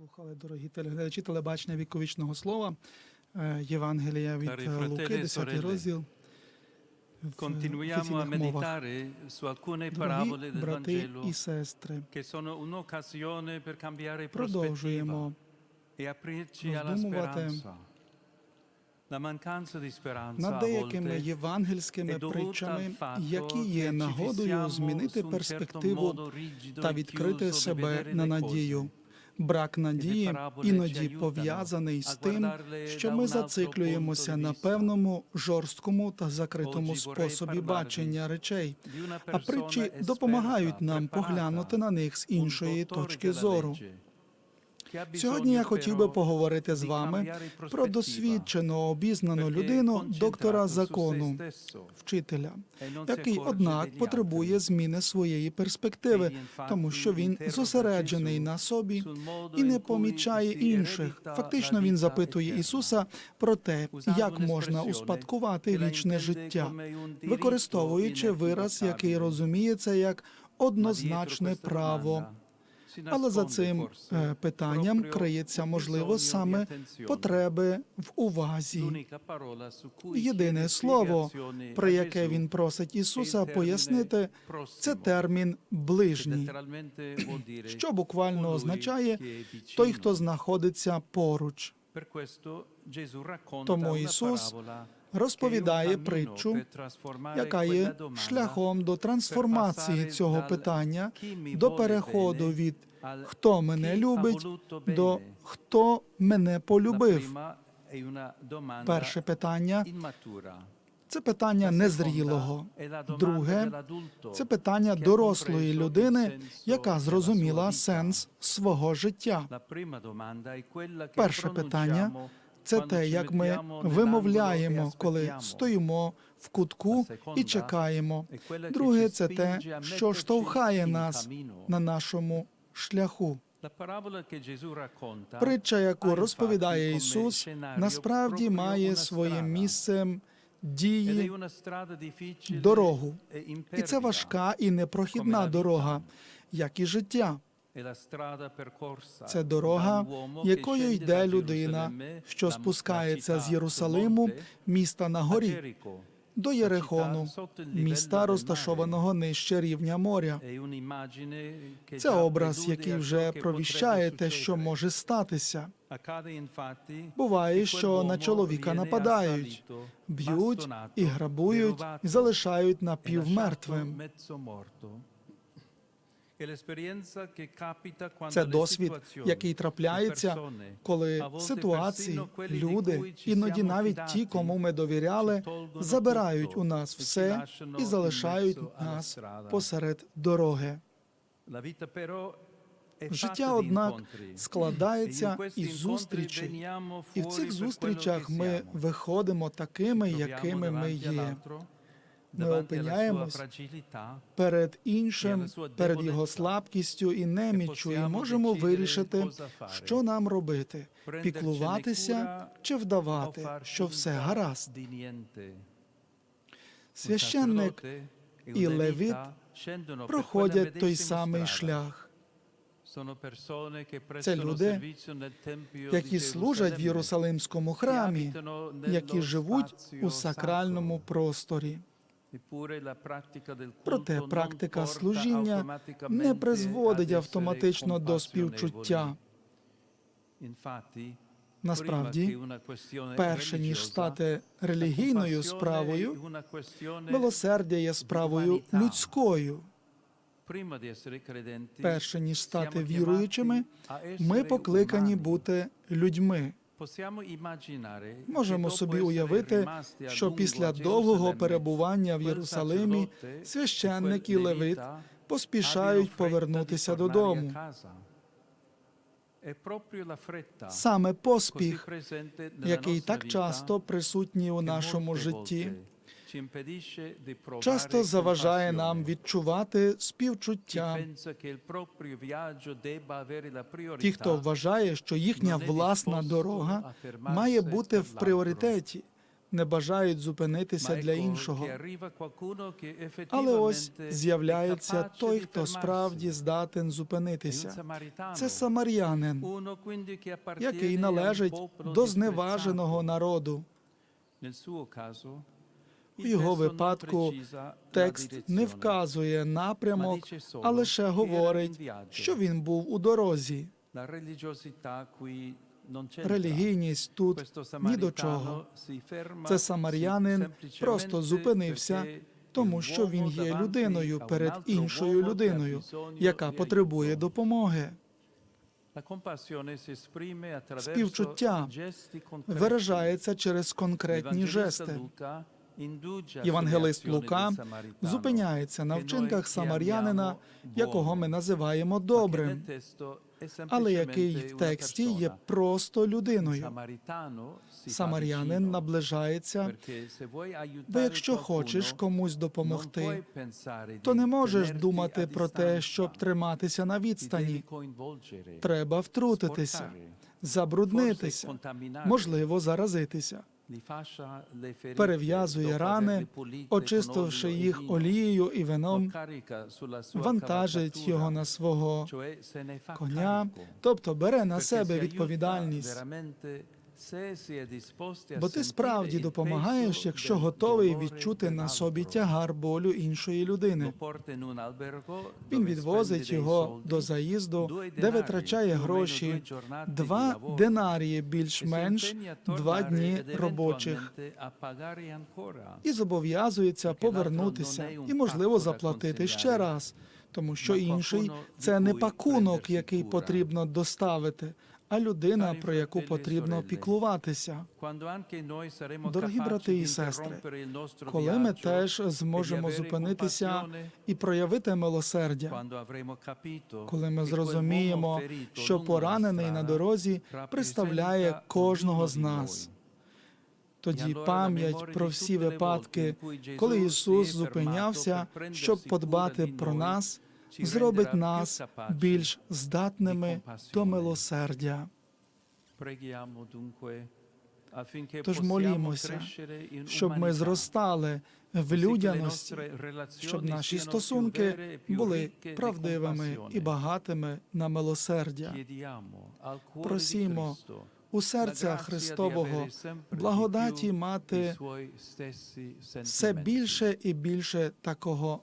Слухали, дорогі телеглядачі, телебачення віковічного слова, е, Євангелія від е, Луки, e 10 розділ. Continuiamo a meditare su alcune parabole del Vangelo che sono un'occasione per cambiare prospettiva e aprirci alla speranza. La mancanza di speranza над a деякими volte євангельськими è dovuta притчами, al fatto які che є нагодою змінити su un certo перспективу modo rigido та e відкрити себе на le надію. Брак надії іноді пов'язаний з тим, що ми зациклюємося на певному жорсткому та закритому способі бачення речей. А притчі допомагають нам поглянути на них з іншої точки зору. Сьогодні я хотів би поговорити з вами про досвідчену, обізнану людину, доктора закону, вчителя, який, однак, потребує зміни своєї перспективи, тому що він зосереджений на собі і не помічає інших. Фактично, він запитує. Ісуса про те, як можна успадкувати вічне життя, використовуючи вираз, який розуміється як однозначне право. Але за цим е, питанням криється, можливо, саме потреби в увазі. Єдине слово, про яке він просить Ісуса пояснити, це термін ближній, що буквально означає той, хто знаходиться поруч. Тому Ісус розповідає притчу, яка є шляхом до трансформації цього питання, dal «chi mi до переходу bene» від хто мене «chi ha любить до bene». хто мене полюбив. Перше питання це питання незрілого. Друге це питання дорослої людини, яка зрозуміла сенс свого життя. Перше питання це те, як ми вимовляємо, e коли стоїмо в кутку і чекаємо. Друге це те, що штовхає нас на нашому шляху. Притча, яку розповідає Ісус, насправді має Ed è дії дорогу. e І це важка і непрохідна дорога, як і життя. Це дорога, якою йде людина, що спускається з Єрусалиму, міста на горі, до Єрихону, міста, розташованого нижче рівня моря. Це образ, який вже провіщає те, що може статися. Буває, що на чоловіка нападають, б'ють і грабують, і залишають e напівмертвим. Це досвід, який трапляється, коли ситуації, люди, іноді навіть ті, кому ми довіряли, забирають у нас e все і залишають нас посеред дороги. Життя, однак, складається E із зустрічей, і в цих зустрічах ми виходимо такими, якими ми є. Ми опиняємось перед іншим, перед його слабкістю і неміччю, і можемо вирішити, що нам робити: піклуватися чи вдавати, що все гаразд. Священник e і левіт проходять той самий шлях. Це люди, які служать в Єрусалимському храмі, які живуть у сакральному просторі. Проте практика служіння не призводить автоматично до співчуття. Насправді, перше ніж стати релігійною справою, милосердя є справою людською. Перше ніж стати віруючими, ми покликані бути людьми. Можемо собі уявити, що після довгого перебування в Єрусалимі священник і левит поспішають повернутися додому. Саме поспіх, який так часто присутній у нашому житті, часто заважає нам відчувати співчуття. Ті, хто вважає, що їхня власна дорога має бути в пріоритеті, не бажають зупинитися для іншого. Але ось з'являється той, хто справді здатен зупинитися. Це самарянин, який належить до зневаженого народу. У його випадку Текст не вказує напрямок, а лише говорить, що він був у дорозі. Релігійність тут ні до чого. Це самарянин просто зупинився, тому що він є людиною перед іншою людиною, яка потребує допомоги. Співчуття. Виражається через конкретні жести. Євангелист Лука зупиняється на вчинках самарянина, якого ми називаємо добрим, але який в тексті є просто людиною. Самарянин наближається, бо якщо хочеш комусь допомогти, то не можеш думати про те, щоб триматися на відстані. Треба втрутитися, забруднитися, можливо, заразитися. Перев'язує рани, очистивши e їх олією і вином, вантажить його на свого коня, тобто бере на себе відповідальність. Бо ти справді допомагаєш, якщо готовий відчути на собі тягар болю іншої людини. Він відвозить його до заїзду, де витрачає гроші, два динарії e більш-менш два дні робочих. і зобов'язується повернутися і, можливо, заплатити ще раз, тому що інший це не пакунок, який потрібно доставити, а людина, про яку потрібно піклуватися. Дорогі брати і сестри, Коли ми теж e зможемо зупинитися і проявити милосердя, коли ми зрозуміємо, що поранений на дорозі представляє кожного з нас. Тоді пам'ять про всі випадки, коли Ісус зупинявся, щоб подбати про нас, зробить нас більш здатними до милосердя. Тож молімося, щоб ми зростали в людяності, щоб наші стосунки e були правдивими і багатими на милосердя. Просімо у серця Христового благодаті мати все більше і більше такого